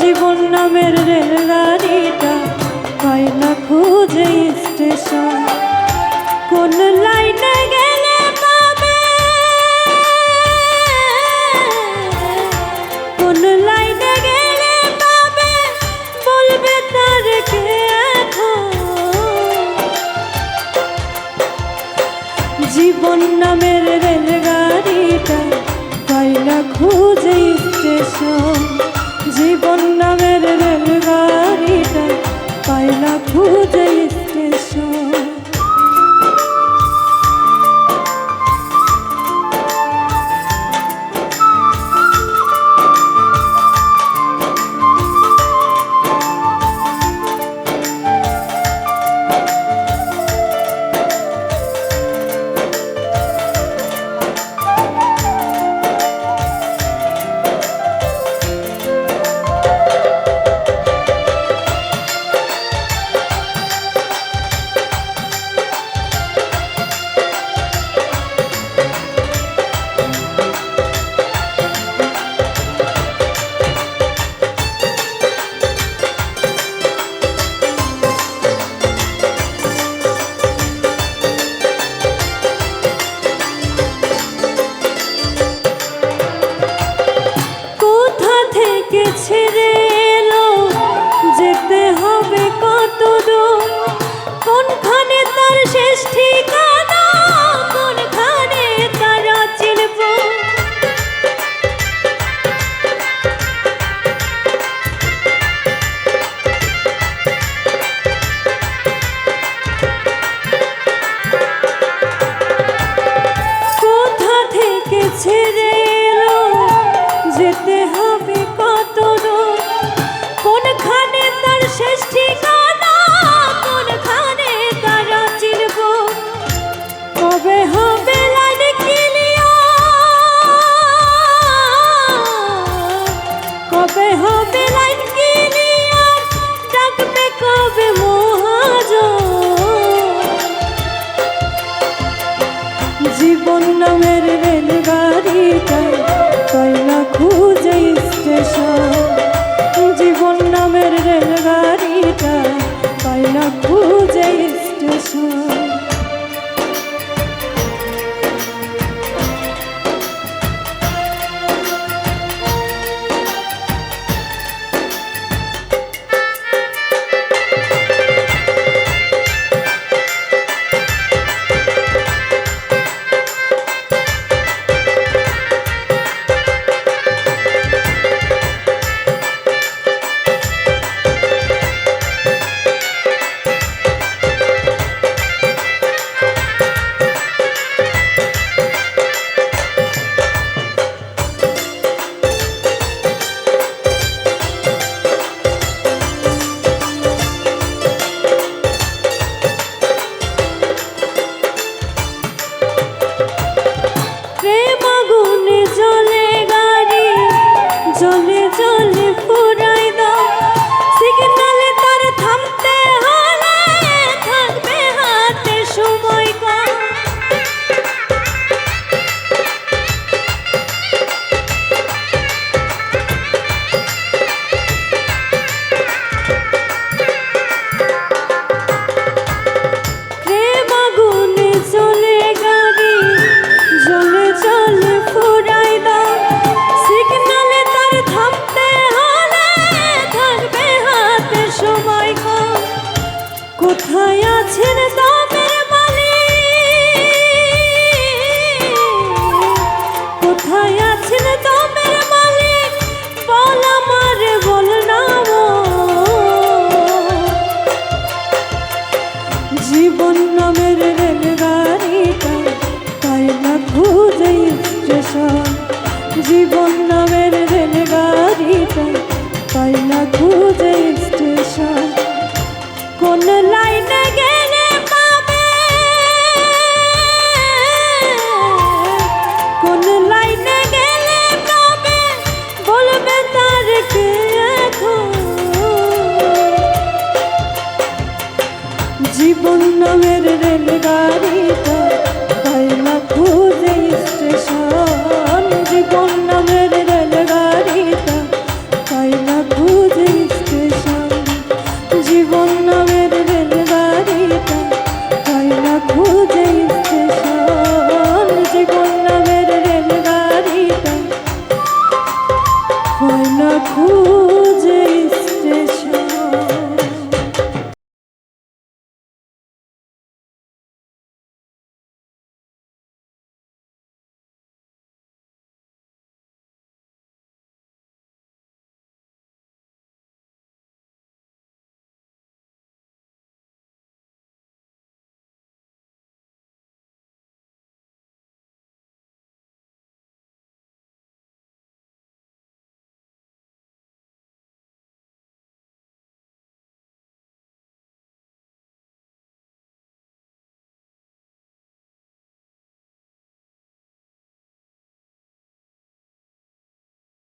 জীবন নামের রেলগাড়িটা পায় না খুঁজে স্টেশন। কোন লাইনে গে জীবন নামের রেলগাড়িটা তাই খুঁজে স্টেশন।